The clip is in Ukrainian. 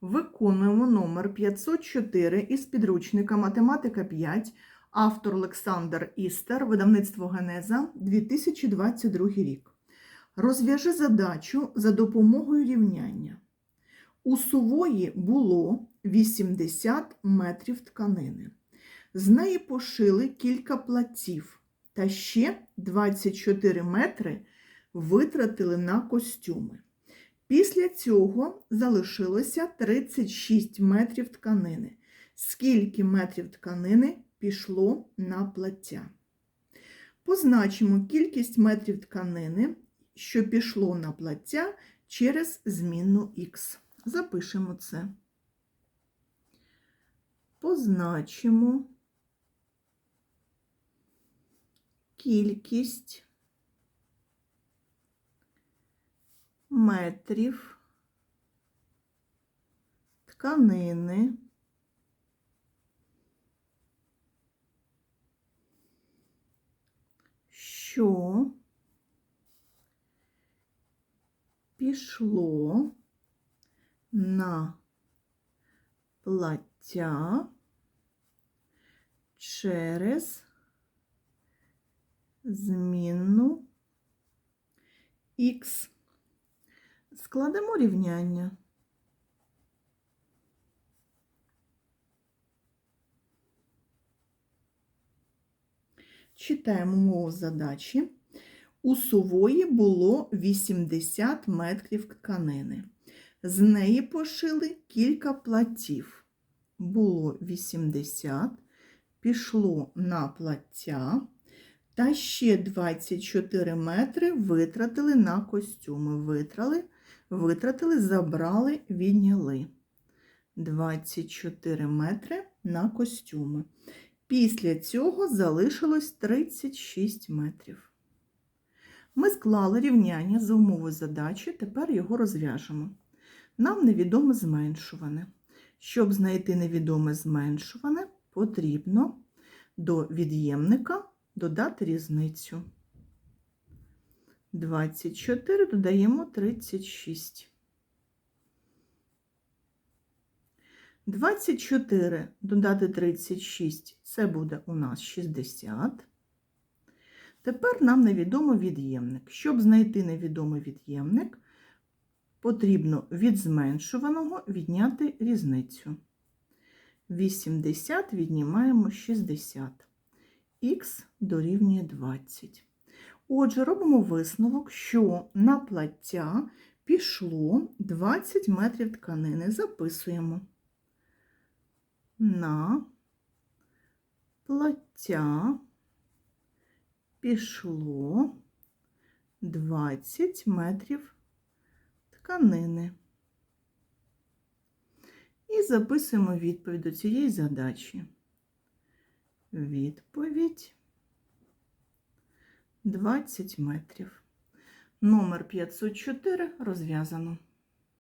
Виконуємо номер 504 із підручника Математика 5, автор Олександр Істер, видавництво Генеза, 2022 рік. Розв'яжи задачу за допомогою рівняння. У сувої було 80 метрів тканини. З неї пошили кілька платів та ще 24 метри витратили на костюми. Після цього залишилося 36 метрів тканини. Скільки метрів тканини пішло на плаття? Позначимо кількість метрів тканини, що пішло на плаття через змінну х. Запишемо це. Позначимо кількість метрів тканини, що пішло на плаття через змінну х. Складемо рівняння. Читаємо мову задачі. У сувої було 80 метрів тканини. З неї пошили кілька платів. Було 80, пішло на плаття, та ще 24 метри витратили на костюми. Витрали, витратили, забрали, відняли. 24 метри на костюми. Після цього залишилось 36 метрів. Ми склали рівняння за умови задачі, тепер його розв'яжемо. Нам невідоме зменшуване. Щоб знайти невідоме зменшуване, потрібно до від'ємника додати різницю. 24 додаємо 36. 24 додати 36 це буде у нас 60. Тепер нам невідомо від'ємник. Щоб знайти невідомий від'ємник, потрібно від зменшуваного відняти різницю. 80 віднімаємо 60. Х дорівнює 20. Отже, робимо висновок, що на плаття пішло 20 метрів тканини. Записуємо. На плаття пішло 20 метрів тканини. І записуємо відповідь до цієї задачі. Відповідь 20 метрів. Номер 504 розв'язано.